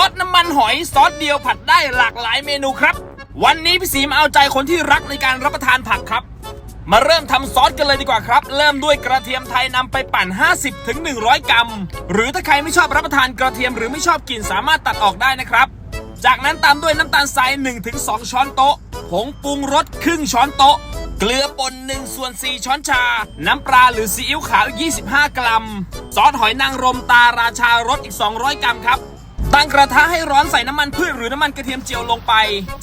อสน้ำมันหอยซอสเดียวผัดได้หลากหลายเมนูครับ วันนี้พี่สีมาเอาใจคนที่รักในการรับประทานผักครับ มาเริ่มทำซอสกันเลยดีกว่าครับ เริ่มด้วยกระเทียมไทยนำไปปั่น 50ถึง100 กรัม หรือถ้าใครไม่ชอบรับประทานกระเทียมหรือไม่ชอบกลิ่นสามารถตัดออกได้นะครับ จากนั้นตามด้วยน้ำตาลทราย 1-2 ช้อนโต๊ะ ผงปรุงรสครึ่งช้อนโต๊ะเกลือป่น1ส่วน4ช้อนชา น้ำปลาหรือซีอิ๊วขาวอีก25 กรัม ซอสหอยนางรมตาราชารสอีก 200 กรัมครับ ตั้งกระทะให้ร้อนใส่น้ำมันพืชหรือน้ำมันกระเทียมเจียวลงไป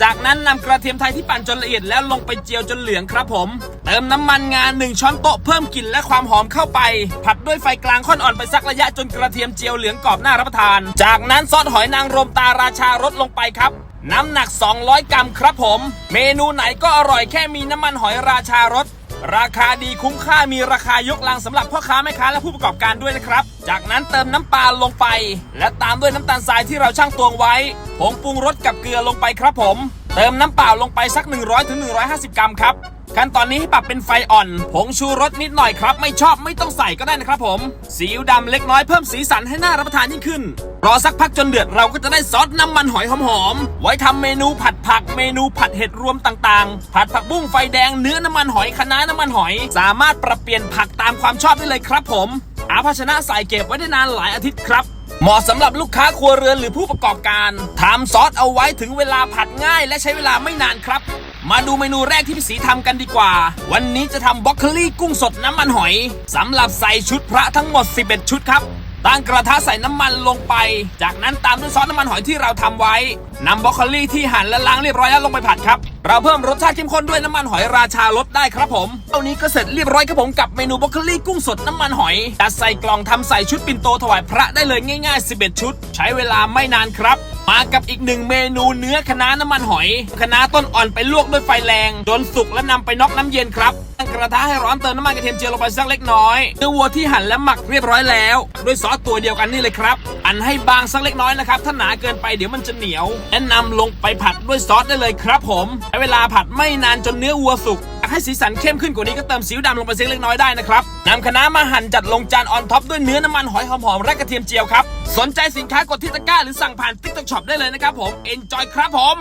จากนั้นนำกระเทียมไทยที่ปั่นจนละเอียดแล้วลงไปเจียวจนเหลืองครับผม เติมน้ำมันงาหนึ่งช้อนโต๊ะเพิ่มกลิ่นและความหอมเข้าไป ผัดด้วยไฟกลางค่อนอ่อนไปสักระยะจนกระเทียมเจียวเหลืองกรอบน่ารับประทาน จากนั้นซอสหอยนางรมตาราชารสลงไปครับน้ำหนัก 200 กรัมครับผม เมนูไหนก็อร่อยแค่มีน้ำมันหอยราชารส ราคาดีคุ้มค่ามีราคายกลังสำหรับพ่อค้าแม่ค้าและผู้ประกอบการด้วยนะครับ จากนั้นเติมน้ำปลาลงไป และตามด้วยน้ำตาลทรายที่เราช่างตวงไว้ ผงปรุงรสกับเกลือลงไปครับผม เติมน้ำเปล่าลงไปสัก 100-150ถึง150 กรัมครับ ขั้นตอนนี้ให้ปรับเป็นไฟอ่อน ผงชูรสนิดหน่อยครับ ไม่ชอบไม่ต้องใส่ก็ได้นะครับผม ซีอิ๊วดำเล็กน้อยเพิ่มสีสันให้น่ารับประทานยิ่งขึ้น รอสักพักจนเดือดเราก็จะได้ซอสน้ำมันหอยหอมๆ ไว้ทำเมนูผัดผัก เมนูผัดเห็ดรวมต่างๆ ผัดผักบุ้งไฟแดงเนื้อน้ำมันหอยคะน้าน้ำมันหอย สามารถปรับเปลี่ยนผักตามความชอบได้เลยครับผม อาภาชนะใส่เก็บไว้ได้นานหลายอาทิตย์ครับ เหมาะสำหรับลูกค้าครัวเรือนหรือผู้ประกอบการทำซอสเอาไว้ถึงเวลาผัดง่าย และใช้เวลาไม่นานครับ มาดูเมนูแรกที่พี่สีทำกันดีกว่า วันนี้จะทำบล็อกเคลี่กุ้งสดน้ำมันหอยสำหรับใส่ชุดพระทั้งหมด 11 ชุดครับ ตั้งกระทะใส่น้ำมันลงไป จากนั้นตามด้วยซอสน้ำมันหอยที่เราทำไว้นำบรอกโคลีที่หั่นและล้างเรียบร้อยแล้วลงไปผัดครับ เราเพิ่มรสชาติเข้มข้นด้วยน้ำมันหอยราชารสได้ครับผมเท่านี้ก็เสร็จเรียบร้อยครับผมกับเมนูบรอกโคลีกุ้งสดน้ำมันหอยจัดใส่กล่องทำใส่ชุดปิ่นโตถวายพระได้เลยง่าย ๆ 11 ชุด ใช้เวลาไม่นานครับ มากับอีกหนึ่งเมนูเนื้อคะน้าน้ำมันหอยคะน้าต้นอ่อนไปลวกด้วยไฟแรง จนสุกและนำไปน็อกน้ำเย็นครับตั้งกระทะให้ร้อนเติมน้ำมันกระเทียมเจียวลงไปสักเล็กน้อยเนื้อวัวที่หั่นและหมักเรียบร้อยแล้ว ด้วยซอสตัวเดียวกันนี่เลยครับ อันให้บางสักเล็กน้อยนะครับถ้าหนาเกินไปเดี๋ยวมันจะเหนียว แนะนำลงไปผัดด้วยซอสได้เลยครับ ผมใช้เวลาผัดไม่นานจนเนื้อวัวสุกากให้สีสันเข้มขึ้นกว่านี้ก็เติมซีอิ๊วดำลงไปสักเล็กน้อยได้นะครับนำคะน้ามาหั่นจัดลงจานออนท็อปด้วยเนื้อน้ำมันหอยหอมๆและกระเทียมเจียวครับ สนใจสินค้ากดที่ตะกร้าหรือสั่งผ่านติ๊กต็อกช็อปได้เลยนะครับผม Enjoy ครับผม